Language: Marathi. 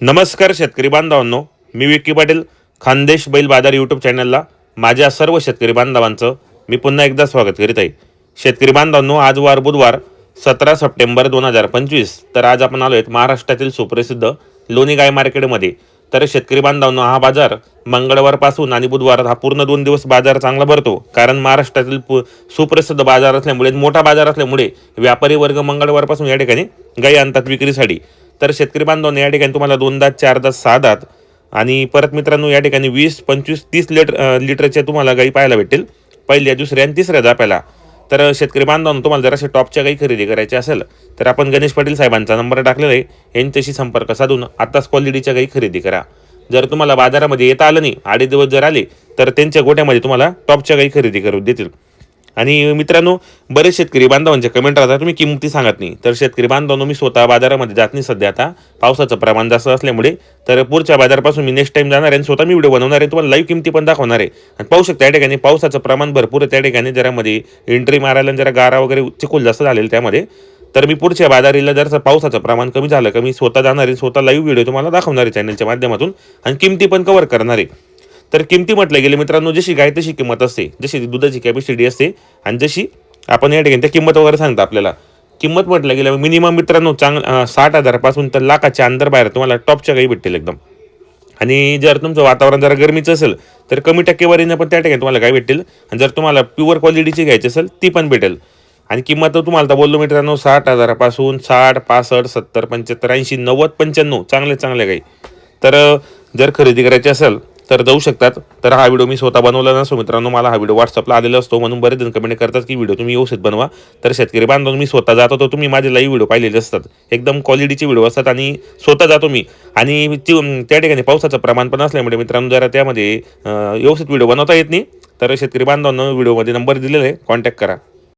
नमस्कार शेतकरी बांधवांनो मी विकी पाटील खानदेश बैल बाजार यूट्यूब चॅनलला माझ्या सर्व शेतकरी बांधवांचं मी पुन्हा एकदा स्वागत करीत आहे. शेतकरी बांधवांनो आज वार बुधवार सतरा सप्टेंबर दोन हजार पंचवीस तर आज आपण आलो आहेत महाराष्ट्रातील सुप्रसिद्ध लोणी गाय मार्केटमध्ये. तर शेतकरी बांधवांनो हा बाजार मंगळवारपासून आणि बुधवार हा पूर्ण दोन दिवस बाजार चांगला भरतो. कारण महाराष्ट्रातील पु सुप्रसिद्ध बाजार असल्यामुळे मोठा बाजार असल्यामुळे व्यापारी वर्ग मंगळवारपासून या ठिकाणी गायी आणतात विक्रीसाठी. तर शेतकरी बांधवांनो या ठिकाणी तुम्हाला दोन दात चार दात सहा दात आणि परत मित्रांनो या ठिकाणी वीस पंचवीस तीस लिटर लिटरच्या तुम्हाला गाई पाहायला भेटेल पहिल्या दुसऱ्या आणि तिसऱ्या जाप्याला तर शेतकरी बांधवांनो तुम्हाला जर टॉपच्या गाई खरेदी करायची असेल तर आपण गणेश पाटील साहेबांचा नंबर टाकलेला आहे. यांच्याशी संपर्क साधून आत्ताच क्वालिटीच्या गाई खरेदी करा. जर तुम्हाला बाजारामध्ये येता आलं नाही आडे दिवस जर आले तर त्यांच्या गोट्यामध्ये तुम्हाला टॉपच्या गाई खरेदी करून देतील. आणि मित्रांनो बरेच शेतकरी बांधवांचे कमेंट राहतात तुम्ही किमती सांगत नाही. तर शेतकरी बांधवांनो मी स्वतः बाजारामध्ये जात नाही सध्या आता. पावसाचं प्रमाण जास्त असल्यामुळे. तर पुढच्या बाजारापासून मी नेक्स्ट टाइम जाणार आहे आणि स्वतः मी व्हिडिओ बनवणार आहे. तुम्हाला लाईव्ह किमती पण दाखवणार आहे. आणि पाहू शकता त्या ठिकाणी पावसाचं प्रमाण भरपूर त्या ठिकाणी जरामध्ये एंट्री मारायला जरा गारा वगैरे चिखोल जास्त झालेलं त्यामध्ये. तर मी पुढच्या बाजारीला जर पावसाचं प्रमाण कमी झालं का मी स्वतः जाणार आहे स्वतः लाईव्ह व्हिडिओ तुम्हाला दाखवणार आहे चॅनलच्या माध्यमातून. आणि किमती पण कव्हर करणार आहे. तर किमती म्हटलं गेले. मित्रांनो जशी गाय तशी किंमत असते जशी दुधाची कॅपॅसिटी असते आणि जशी आपण या ठिकाणी त्या किंमत वगैरे सांगतो आपल्याला. किंमत म्हटलं गेलं मिनिमम मित्रांनो चांग साठ हजारापासून तर लाखाच्या अंदर बाहेर तुम्हाला टॉपच्या गाई भेटतील एकदम. आणि जर तुमचं वातावरण जरा गरमीचं असेल तर कमी टक्केवारीनं पण त्या ठिकाणी तुम्हाला गाय भेटेल आणि जर तुम्हाला प्युअर क्वालिटीची घ्यायची असेल ती पण भेटेल. आणि किंमत तर तुम्हाला तर बोललो मित्रांनो साठ हजारापासून साठ पासष्ट सत्तर पंच्याहत्तर ऐंशी नव्वद पंच्याण्णव चांगले चांगले गाई तर जर खरेदी करायची असेल तर जाऊ शकतात. तर हा व्हिडिओ मी स्वतः बनवला नसतो मित्रांनो. मला हा व्हिडिओ व्हॉट्सअपला आलेला असतो. म्हणून बरेच जण कमेंट करतात की व्हिडिओ तुम्ही व्यवस्थित बनवा. तर शेतकरी बांधून मी स्वतः जातो तर तुम्ही माझे लाईव्ह व्हिडिओ पाहिलेले असतात. एकदम क्वालिटीचे व्हिडिओ असतात आणि स्वतः जातो मी. आणि त्या ठिकाणी पावसाचं प्रमाण पण असल्यामुळे मित्रांनो जरा त्यामध्ये व्यवस्थित व्हिडिओ बनवता येत नाही. तर शेतकरी बांधवांना व्हिडिओमध्ये नंबर दिलेला आहे. कॉन्टॅक्ट करा.